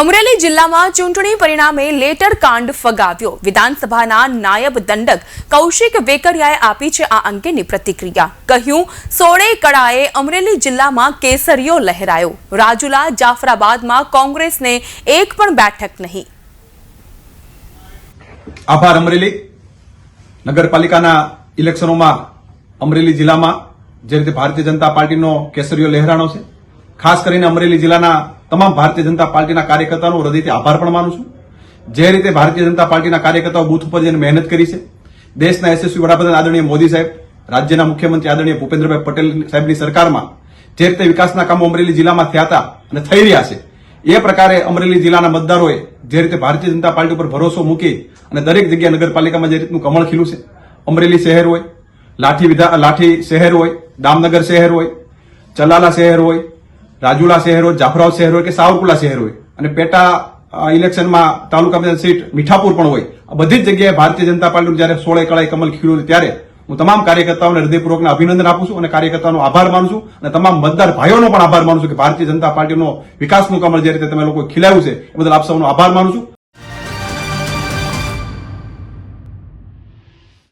અમરેલી જિલ્લામાં ચૂંટણી પરિણામે લેટર કાંડ ફગાવ્યો. વિધાનસભાના નાયબ દંડક કૌશિક વેકરિયાએ આપી છે આ અંગેની પ્રતિક્રિયા. કહ્યું, સોળે કળાએ અમરેલી જિલ્લામાં કેસરીયો લહેરાયો. રાજુલા જાફરાબાદમાં કોંગ્રેસને એક પણ બેઠક નહીં. આભાર અમરેલી. નગરપાલિકાના ઇલેક્શનોમાં અમરેલી જિલ્લામાં જે રીતે ભારતીય જનતા પાર્ટીનો કેસરીઓ લહેરાણો છે, ખાસ કરીને અમરેલી જિલ્લાના તમામ ભારતીય જનતા પાર્ટીના કાર્યકર્તાનો હૃદયથી આભાર પણ માનું છું. જે રીતે ભારતીય જનતા પાર્ટીના કાર્યકર્તાઓ બુથ ઉપર જઈને મહેનત કરી છે. દેશના યશસ્વી વડાપ્રધાન આદરણીય મોદી સાહેબ, રાજ્યના મુખ્યમંત્રી આદરણીય ભૂપેન્દ્રભાઈ પટેલ સાહેબની સરકારમાં જે રીતે વિકાસના કામો અમરેલી જિલ્લામાં થયા હતા અને થઈ રહ્યા છે, એ પ્રકારે અમરેલી જિલ્લાના મતદારોએ જે રીતે ભારતીય જનતા પાર્ટી ઉપર ભરોસો મૂકી અને દરેક જગ્યાએ નગરપાલિકામાં જે રીતનું કમળ ખીલું છે. અમરેલી શહેર હોય, લાઠી વિધા, લાઠી શહેર હોય, દામનગર શહેર હોય, ચલાલા શહેર હોય રાજુલા શહેર હોય, જાફરાવ શહેર હોય કે સાવરકુલા શહેર હોય. અને પેટા ઇલેક્શનમાં તાલુકા સીટ મીઠાપુર પણ હોય. આ બધી જ જગ્યાએ ભારતીય જનતા પાર્ટીનું જ્યારે સોળે કળાએ કમલ ખીલ્યું ત્યારે હું તમામ કાર્યકર્તાઓને હૃદયપૂર્વકના અભિનંદન આપું છું અને કાર્યકર્તાઓનો આભાર માનું છું અને તમામ મતદાર ભાઈઓનો પણ આભાર માનું છું કે ભારતીય જનતા પાર્ટીનો વિકાસનું કમળ જે રીતે તમે લોકો ખીલાયું છે, એ બદલ આપ સૌનો આભાર માનું છું.